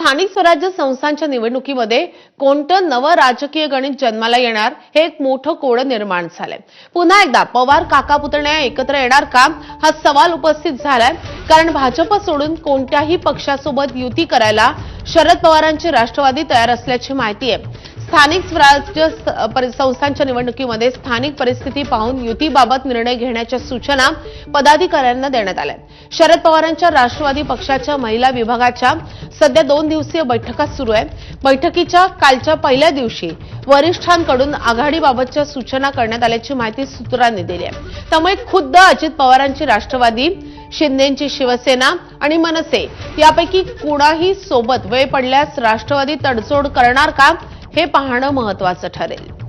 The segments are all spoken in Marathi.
स्थानिक स्वराज्य संस्थांच्या निवडणुकीमध्ये कोणतं नवं राजकीय गणित जन्माला येणार हे एक मोठं कोडं निर्माण झालंय. पुन्हा एकदा पवार काका पुतण्या एकत्र येणार का? हा सवाल उपस्थित झालाय. कारण भाजप सोडून कोणत्याही पक्षासोबत युती करायला शरद पवारांची राष्ट्रवादी तयार असल्याची माहिती आहे. स्थानिक स्वराज्य परि- संस्थांच्या निवडणुकीमध्ये स्थानिक परिस्थिती पाहून युतीबाबत निर्णय घेण्याच्या सूचना पदाधिकाऱ्यांना देण्यात आल्या. शरद पवारांच्या राष्ट्रवादी पक्षाच्या महिला विभागाच्या सध्या दोन दिवसीय बैठका सुरू आहे. बैठकीच्या कालच्या पहिल्या दिवशी वरिष्ठांकडून आघाडीबाबतच्या सूचना करण्यात आल्याची माहिती सूत्रांनी दिली आहे. त्यामुळे खुद्द अजित पवारांची राष्ट्रवादी शिंदेची शिवसेना आणि मनसे यापैकी कुणाही सोबत वेळ पडल्यास राष्ट्रवादी तडजोड करणार का हे पाहणं महत्वाचं ठरेल.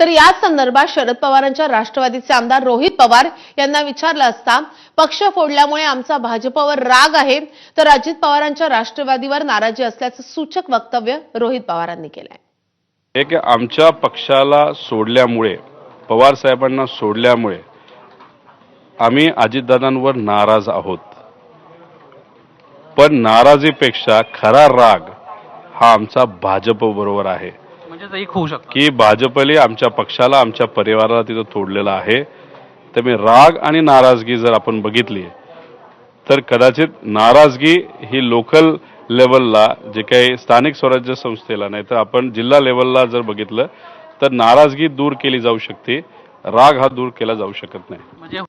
तर याच संदर्भात शरद पवारांच्या राष्ट्रवादीचे आमदार रोहित पवार यांना विचारलं असता पक्ष फोडल्यामुळे आमचा भाजपवर राग आहे तर अजित पवारांच्या राष्ट्रवादीवर नाराजी असल्याचं सूचक वक्तव्य रोहित पवारांनी केलंय. एक आमच्या पक्षाला सोडल्यामुळे पवार साहेबांना सोडल्यामुळे आम्ही अजितदादांवर नाराज आहोत. पण नाराजीपेक्षा खरा राग हा आमचा भाजप बरोबर आहे. म्हणजे एक होऊ शकतो. की भाजपने आमच्या पक्षाला आमच्या परिवाराला तिथं तोडलेलं आहे. त्यामुळे राग आणि नाराजगी जर आपण बघितली तर कदाचित नाराजगी ही लोकल लेवलला जे काही स्थानिक स्वराज्य संस्थेला नाही तर आपण जिल्हा लेवलला जर बघितलं तर नाराजगी दूर केली जाऊ शकते. राग हा दूर केला जाऊ शकत नाही. म्हणजे